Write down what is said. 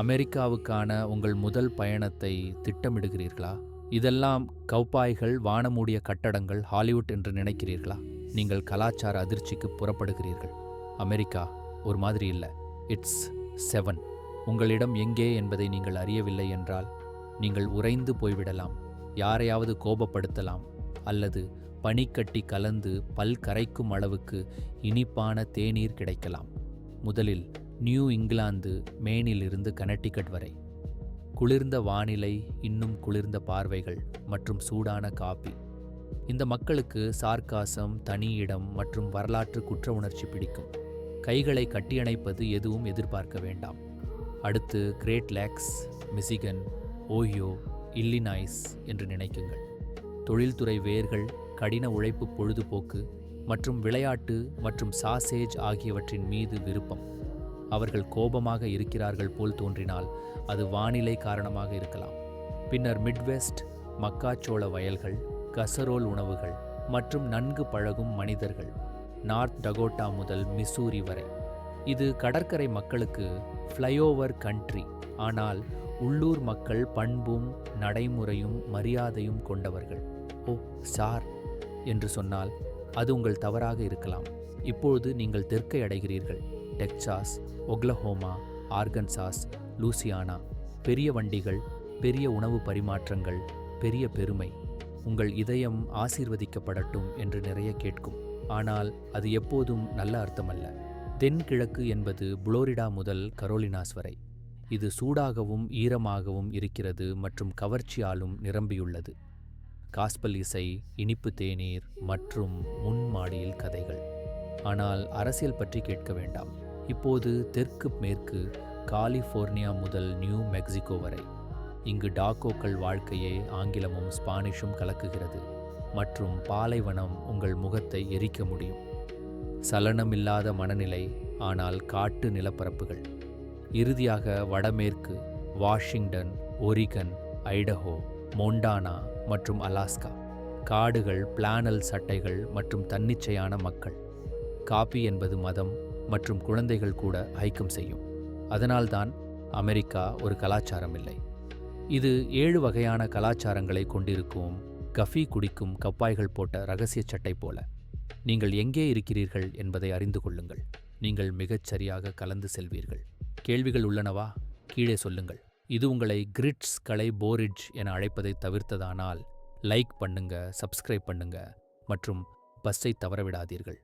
அமெரிக்காவுக்கான உங்கள் முதல் பயணத்தை திட்டமிடுகிறீர்களா? இதெல்லாம் கௌப்பாய்கள் வானமூடிய கட்டடங்கள் ஹாலிவுட் என்று நினைக்கிறீர்களா? நீங்கள் கலாச்சார அதிர்ச்சிக்கு புறப்படுகிறீர்கள். அமெரிக்கா ஒரு மாதிரி இல்லை. It's seven. உங்களிடம் எங்கே என்பதை நீங்கள் அறியவில்லை என்றால் நீங்கள் உறைந்து போய்விடலாம். யாரையாவது கோபப்படுத்தலாம். அல்லது பனிக்கட்டி கலந்து பல் கரைக்கும் அளவுக்கு இனிப்பான தேநீர் கிடைக்கலாம். முதலில் நியூ இங்கிலாந்து மேனிலிருந்து கனெட்டிகட் வரை. குளிர்ந்த வானிலை இன்னும் குளிர்ந்த பார்வைகள் மற்றும் சூடான காபி. இந்த மக்களுக்கு சார்காசம் தனி இடம் மற்றும் வரலாற்று குற்ற உணர்ச்சி பிடிக்கும். கைகளை கட்டியணைப்பது எதுவும் எதிர்பார்க்க வேண்டாம். அடுத்து Great Lakes Michigan Ohio Illinois என்று நினைக்குங்கள். தொழில்துறை வேர்கள் கடின உழைப்பு பொழுதுபோக்கு மற்றும் விளையாட்டு மற்றும் சாசேஜ் ஆகியவற்றின் மீது விருப்பம். அவர்கள் கோபமாக இருக்கிறார்கள் போல் தோன்றினால் அது வானிலை காரணமாக இருக்கலாம். பின்னர் மிட்வெஸ்ட் மக்காச்சோள வயல்கள் கசரோல் உணவுகள் மற்றும் நன்கு பழகும் மனிதர்கள் நார்த் டகோட்டா முதல் மிசூரி வரை. இது கடற்கரை மக்களுக்கு ஃப்ளைஓவர் கண்ட்ரி ஆனால் உள்ளூர் மக்கள் பண்பும் நடைமுறையும் மரியாதையும் கொண்டவர்கள். ஓ சார் என்று சொன்னால் அது உங்கள் தவறாக இருக்கலாம். இப்பொழுது நீங்கள் தெற்கை அடைகிறீர்கள். Texas Oklahoma Arkansas Louisiana. பெரிய வண்டிகள் பெரிய உணவு பரிமாற்றங்கள் பெரிய பெருமை. உங்கள் இதயம் ஆசீர்வதிக்கப்படட்டும் என்று நிறைய கேட்கும். ஆனால் அது எப்போதும் நல்ல அர்த்தமல்ல. தென்கிழக்கு என்பது புளோரிடா முதல் கரோலினாஸ் வரை. இது சூடாகவும் ஈரமாகவும் இருக்கிறது மற்றும் கவர்ச்சியாலும் நிரம்பியுள்ளது. காஸ்பல் இசை இனிப்பு தேநீர் மற்றும் முன்மாடியில் கதைகள். ஆனால் அரசியல் பற்றி கேட்க வேண்டாம். இப்போது தெற்கு மேற்கு காலிஃபோர்னியா முதல் நியூ மெக்சிகோ வரை. இங்கு டாக்கோக்கள் வாழ்க்கையை ஆங்கிலமும் ஸ்பானிஷும் கலக்குகிறது மற்றும் பாலைவனம் உங்கள் முகத்தை எரிக்க முடியும். சலனமில்லாத மனநிலை ஆனால் காட்டு நிலப்பரப்புகள். இறுதியாக வடமேற்கு வாஷிங்டன் ஒரிகன் ஐடஹோ மொண்டானா மற்றும் அலாஸ்கா. காடுகள் பிளானல் சட்டைகள் மற்றும் தன்னிச்சையான மக்கள். காபி என்பது மதம் மற்றும் குழந்தைகள் கூட ஐக்கம் செய்யும். அதனால்தான் அமெரிக்கா ஒரு கலாச்சாரம் இல்லை இது ஏழு வகையான கலாச்சாரங்களை கொண்டிருக்கும் கஃபி குடிக்கும் கப்பாய்கள் போட்ட ரகசிய சட்டை போல. நீங்கள் எங்கே இருக்கிறீர்கள் என்பதை அறிந்து கொள்ளுங்கள். நீங்கள் மிகச் சரியாக கலந்து செல்வீர்கள். கேள்விகள் உள்ளனவா? கீழே சொல்லுங்கள். இது உங்களை கிரிட்ஸ் கலை போரிட்ஜ் என அழைப்பதை தவிர்த்ததானால் லைக் பண்ணுங்க சப்ஸ்கிரைப் பண்ணுங்க மற்றும் பஸ்ஸை தவறவிடாதீர்கள்.